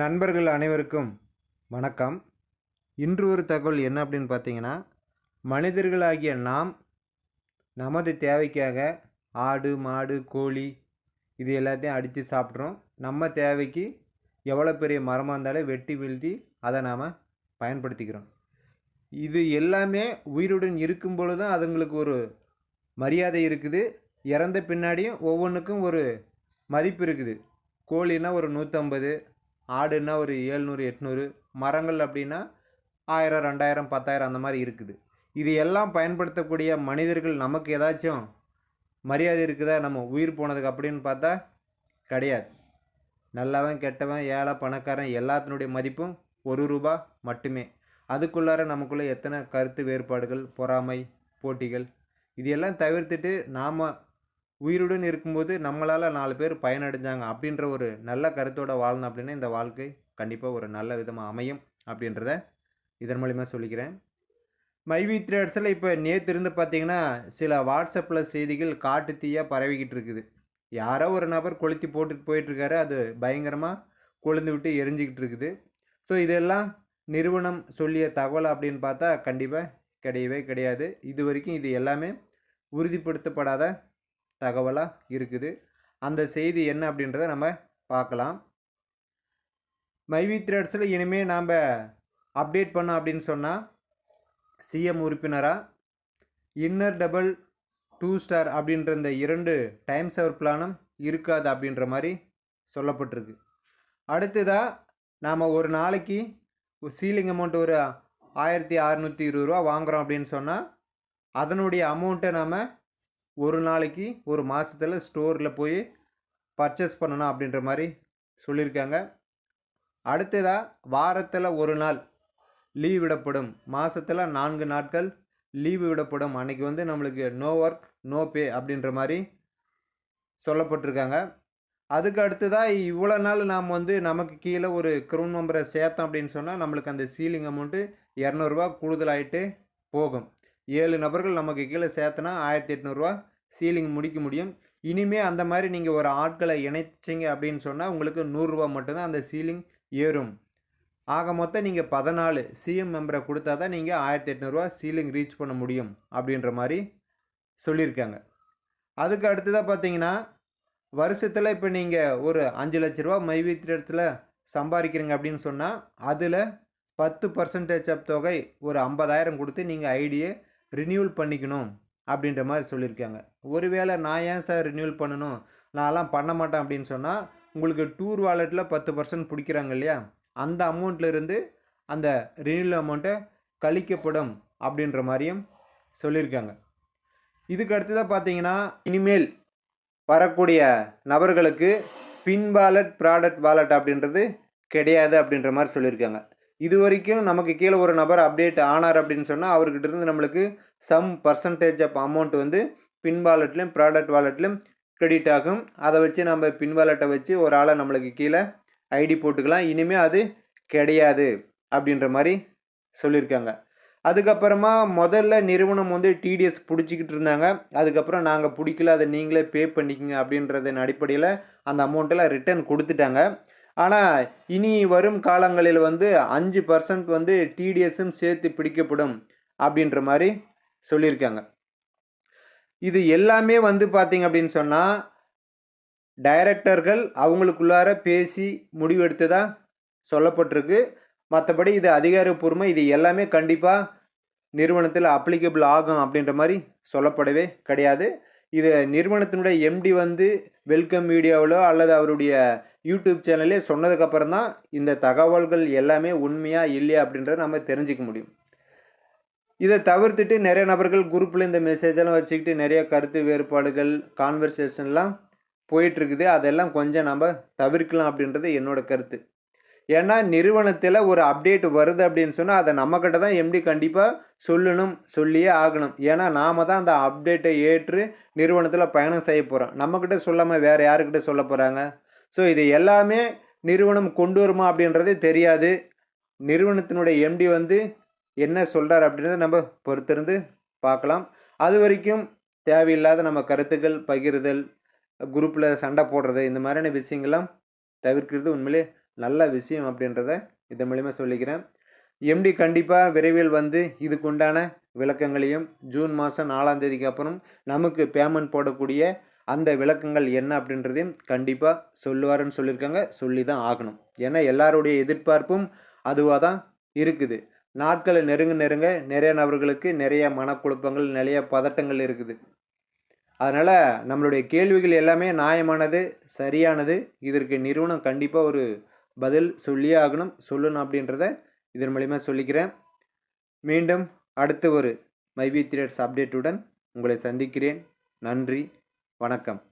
நண்பர்கள் அனைவருக்கும் வணக்கம். இன்று ஒரு தகவல் என்ன அப்படின்னு பார்த்தீங்கன்னா மனிதர்களாகிய நாம் நமது தேவைக்காக ஆடு மாடு கோழி இது எல்லாத்தையும் அடித்து சாப்பிட்றோம். நம்ம தேவைக்கு எவ்வளோ பெரிய மரமாக இருந்தாலும் வெட்டி வீழ்த்தி அதை நாம் பயன்படுத்திக்கிறோம். இது எல்லாமே உயிருடன் இருக்கும் பொழுதும் அதுங்களுக்கு ஒரு மரியாதை இருக்குது. இறந்த பின்னாடியும் ஒவ்வொன்றுக்கும் ஒரு மதிப்பு இருக்குது. கோழின்னா ஒரு நூற்றம்பது ஆடுன்னா ஒரு ஏழ்நூறு எட்நூறு. மரங்கள் அப்படின்னா ஆயிரம் ரெண்டாயிரம் பத்தாயிரம் அந்த மாதிரி இருக்குது. இது எல்லாம் பயன்படுத்தக்கூடிய மனிதர்கள் நமக்கு ஏதாச்சும் மரியாதை இருக்குதா? நம்ம உயிர் போனதுக்கு அப்படின்னு பார்த்தா கிடையாது. நல்லவன் கெட்டவன் ஏழை பணக்காரன் எல்லாத்தினுடைய மதிப்பும் ஒரு ரூபா மட்டுமே. அதுக்குள்ளார நமக்குள்ளே எத்தனை கருத்து வேறுபாடுகள் பொறாமை போட்டிகள் இது எல்லாம் தவிர்த்துட்டு நாம் உயிருடன் இருக்கும்போது நம்மளால் நாலு பேர் பயனடைஞ்சாங்க அப்படின்ற ஒரு நல்ல கருத்தோட வாழணும் அப்படின்னா இந்த வாழ்க்கை கண்டிப்பாக ஒரு நல்ல விதமாக அமையும் அப்படின்றத இதன் மூலிமா சொல்லிக்கிறேன். மைவி த்ரேட்ஸில் இப்போ நேற்று இருந்து பார்த்தீங்கன்னா சில வாட்ஸ்அப்பில் செய்திகள் காட்டு தீயாக பரவிக்கிட்டு இருக்குது. யாரோ ஒரு நபர் கொளுத்தி போட்டுட்டு போயிட்டுருக்காரு அது பயங்கரமாக கொழுந்து விட்டு எரிஞ்சிக்கிட்டு இருக்குது. ஸோ இதெல்லாம் நிறுவனம் சொல்லிய தகவல் அப்படின்னு பார்த்தா கண்டிப்பாக கிடையவே கிடையாது. இது வரைக்கும் இது எல்லாமே உறுதிப்படுத்தப்படாத தகவலாக இருக்குது. அந்த செய்தி என்ன அப்படின்றத நம்ம பார்க்கலாம். மைவி த்ரெட்ஸில் இனிமேல் நாம் அப்டேட் பண்ணோம் அப்படின்னு சொன்னால் சிஎம் உறுப்பினராக இன்னர் டபுள் டூ ஸ்டார் அப்படின்ற இந்த இரண்டு டைம் அவர் பிளானும் இருக்காது அப்படின்ற மாதிரி சொல்லப்பட்டிருக்கு. அடுத்ததாக நாம் ஒரு நாளைக்கு சீலிங் அமௌண்ட் ஒரு ஆயிரத்தி அறநூற்றி இருபது ரூபா வாங்குகிறோம் அப்படின்னு சொன்னால் அதனுடைய அமௌண்ட்டை நாம் ஒரு நாளைக்கு ஒரு மாதத்தில் ஸ்டோரில் போய் பர்ச்சேஸ் பண்ணணும் அப்படின்ற மாதிரி சொல்லியிருக்காங்க அடுத்ததாக வாரத்தில் ஒரு நாள் லீவ் விடப்படும். மாதத்தில் நான்கு நாட்கள் லீவு விடப்படும். அன்றைக்கி வந்து நம்மளுக்கு நோ ஒர்க் நோ பே அப்படின்ற மாதிரி சொல்லப்பட்டிருக்காங்க. அதுக்கு அடுத்ததாக இவ்வளோ நாள் நாம் வந்து நமக்கு கீழே ஒரு க்ரௌன் நம்பரை சேர்த்தோம் அப்படின்னு சொன்னால் நம்மளுக்கு அந்த சீலிங் அமௌண்ட்டு இரநூறுவா கூடுதலாயிட்டு போகும். ஏழு நபர்கள் நமக்கு கீழே சேர்த்தனா ஆயிரத்தி எட்நூறுரூவா சீலிங் முடிக்க முடியும். இனிமே அந்த மாதிரி நீங்கள் ஒரு ஆட்களை இணைச்சிங்க அப்படின்னு சொன்னால் உங்களுக்கு நூறுரூவா மட்டும்தான் அந்த சீலிங் ஏறும். ஆக மொத்தம் நீங்கள் பதினாலு சிஎம் மெம்பரை கொடுத்தா தான் நீங்கள் ஆயிரத்தி எட்நூறுரூவா சீலிங் ரீச் பண்ண முடியும் அப்படின்ற மாதிரி சொல்லியிருக்காங்க. அதுக்கு அடுத்ததாக பார்த்தீங்கன்னா வருஷத்தில் இப்போ நீங்கள் ஒரு அஞ்சு லட்ச ரூபா மைவீத்திரத்தில் சம்பாதிக்கிறீங்க அப்படின்னு சொன்னால் அதில் பத்து பர்சன்டேஜ் ஆஃப் தொகை ஒரு ஐம்பதாயிரம் கொடுத்து நீங்கள் ஐடியை ரினியூவல் பண்ணிக்கணும். அப்படின்ற மாதிரி சொல்லியிருக்காங்க. ஒருவேளை நான் ஏன் சார் ரினியூவல் பண்ணணும்? நான்லாம் பண்ண மாட்டேன் அப்படின்னு சொன்னால் உங்களுக்கு டூர் வாலெட்டில் பத்து பர்சன்ட் பிடிக்கிறாங்க இல்லையா? அந்த அமௌண்ட்லேருந்து அந்த ரினியூவல் அமௌண்ட்டை கழிக்கப்படும் அப்படின்ற மாதிரியும் சொல்லியிருக்காங்க. இதுக்கு அடுத்ததாக பார்த்தீங்கன்னா இனிமேல் வரக்கூடிய நபர்களுக்கு பின் வாலெட் ப்ராடக்ட் வாலெட் அப்படின்றது கிடையாது அப்படின்ற மாதிரி சொல்லியிருக்காங்க. இது வரைக்கும் நமக்கு கீழே ஒரு நபர் அப்டேட் ஆனார் அப்படின்னு சொன்னால் அவர்கிட்ட இருந்து நம்மளுக்கு சம் பர்சன்டேஜ் ஆஃப் அமௌண்ட் வந்து பின் வாலெட்லேயும் ப்ராடக்ட் வாலெட்லேயும் கிரெடிட் ஆகும். அதை வச்சு நம்ம பின் வாலெட்டை வச்சு ஒரு ஆளை நம்மளுக்கு கீழே ஐடி போட்டுக்கலாம். இனிமேல் அது கிடையாது அப்படின்ற மாதிரி சொல்லியிருக்காங்க. அதுக்கப்புறமா முதல்ல நிறுவனம் வந்து டிடிஎஸ் பிடிச்சிக்கிட்டு இருந்தாங்க. அதுக்கப்புறம் நாங்கள் பிடிக்கல அதை நீங்களே பே பண்ணிக்கங்க அப்படின்றதன் அடிப்படையில் அந்த அமௌண்ட்டெல்லாம் ரிட்டர்ன் கொடுத்துட்டாங்க. ஆனால் இனி வரும் காலங்களில் வந்து அஞ்சு பர்சன்ட் வந்து டிடிஎஸும் சேர்த்து பிடிக்கப்படும் அப்படின்ற மாதிரி சொல்லியிருக்காங்க. இது எல்லாமே வந்து பார்த்திங்க அப்படின்னு சொன்னால் டைரக்டர்கள் அவங்களுக்குள்ளார பேசி முடிவெடுத்ததாக சொல்லப்பட்டிருக்கு. மற்றபடி இது அதிகாரப்பூர்வமாக இது எல்லாமே கண்டிப்பாக நிறுவனத்தில் அப்ளிகபிள் ஆகும் அப்படின்ற மாதிரி சொல்லப்படவே கிடையாது. இது நிறுவனத்தினுடைய எம்டி வந்து வெல்கம் வீடியோவிலோ அல்லது அவருடைய யூடியூப் சேனல்லே சொன்னதுக்கப்புறம் தான் இந்த தகவல்கள் எல்லாமே உண்மையாக இல்லையா அப்படின்றத நம்ம தெரிஞ்சுக்க முடியும். இதை தவிர்த்துட்டு நிறைய நபர்கள் குரூப்பில் இந்த மெசேஜெல்லாம் வச்சுக்கிட்டு நிறைய கருத்து வேறுபாடுகள் கான்வர்சேஷன்லாம் போயிட்டுருக்குது. அதெல்லாம் கொஞ்சம் நம்ம தவிர்க்கலாம் அப்படின்றது என்னோட கருத்து. ஏன்னா நிறுவனத்தில் ஒரு அப்டேட் வருது அப்படின்னு சொன்னால் அதை நம்மக்கிட்ட தான் எம்டி கண்டிப்பாக சொல்லணும் சொல்லியே ஆகணும். ஏன்னா நாம் தான் அந்த அப்டேட்டை ஏற்று நிறுவனத்தில் பயணம் செய்ய போகிறோம் நம்மக்கிட்ட சொல்லாமல் வேறு யாருக்கிட்ட சொல்ல போகிறாங்க ஸோ இது எல்லாமே நிறுவனம் கொண்டு வருமா அப்படின்றதே தெரியாது. நிறுவனத்தினுடைய எம்டி வந்து என்ன சொல்கிறார் அப்படின்றத நம்ம பொறுத்திருந்து பார்க்கலாம். அது வரைக்கும் தேவையில்லாத நம்ம கருத்துக்கள் பகிர்தல் குரூப்பில் சண்டை போடுறது இந்த மாதிரியான விஷயங்கள்லாம் தவிர்க்கிறது உண்மையிலே நல்ல விஷயம் அப்படின்றத இதன் மூலிமா சொல்லிக்கிறேன். எம்டி கண்டிப்பாக விரைவில் வந்து இதுக்குண்டான விளக்கங்களையும் ஜூன் மாதம் நாலாம் தேதிக்கு அப்புறம் நமக்கு பேமெண்ட் போடக்கூடிய அந்த விளக்கங்கள் என்ன அப்படின்றதையும் கண்டிப்பாக சொல்லுவாருன்னு சொல்லியிருக்காங்க. சொல்லி தான் ஆகணும். ஏன்னா எல்லாருடைய எதிர்பார்ப்பும் அதுவாக தான் இருக்குது. நாட்களை நெருங்க நெருங்க நிறைய நபர்களுக்கு நிறைய மனக்குழப்பங்கள் நிறைய பதட்டங்கள் இருக்குது. அதனால் நம்மளுடைய கேள்விகள் எல்லாமே நியாயமானது சரியானது. இதற்கு நிறுவனம் கண்டிப்பாக ஒரு பதில் சொல்லியே ஆகணும். சொல்லணும் அப்படின்றத இதன் மூலிமா சொல்லிக்கிறேன். மீண்டும் அடுத்த ஒரு மைபி த்ரீட்ஸ் அப்டேட்டுடன் உங்களை சந்திக்கிறேன். நன்றி வணக்கம்.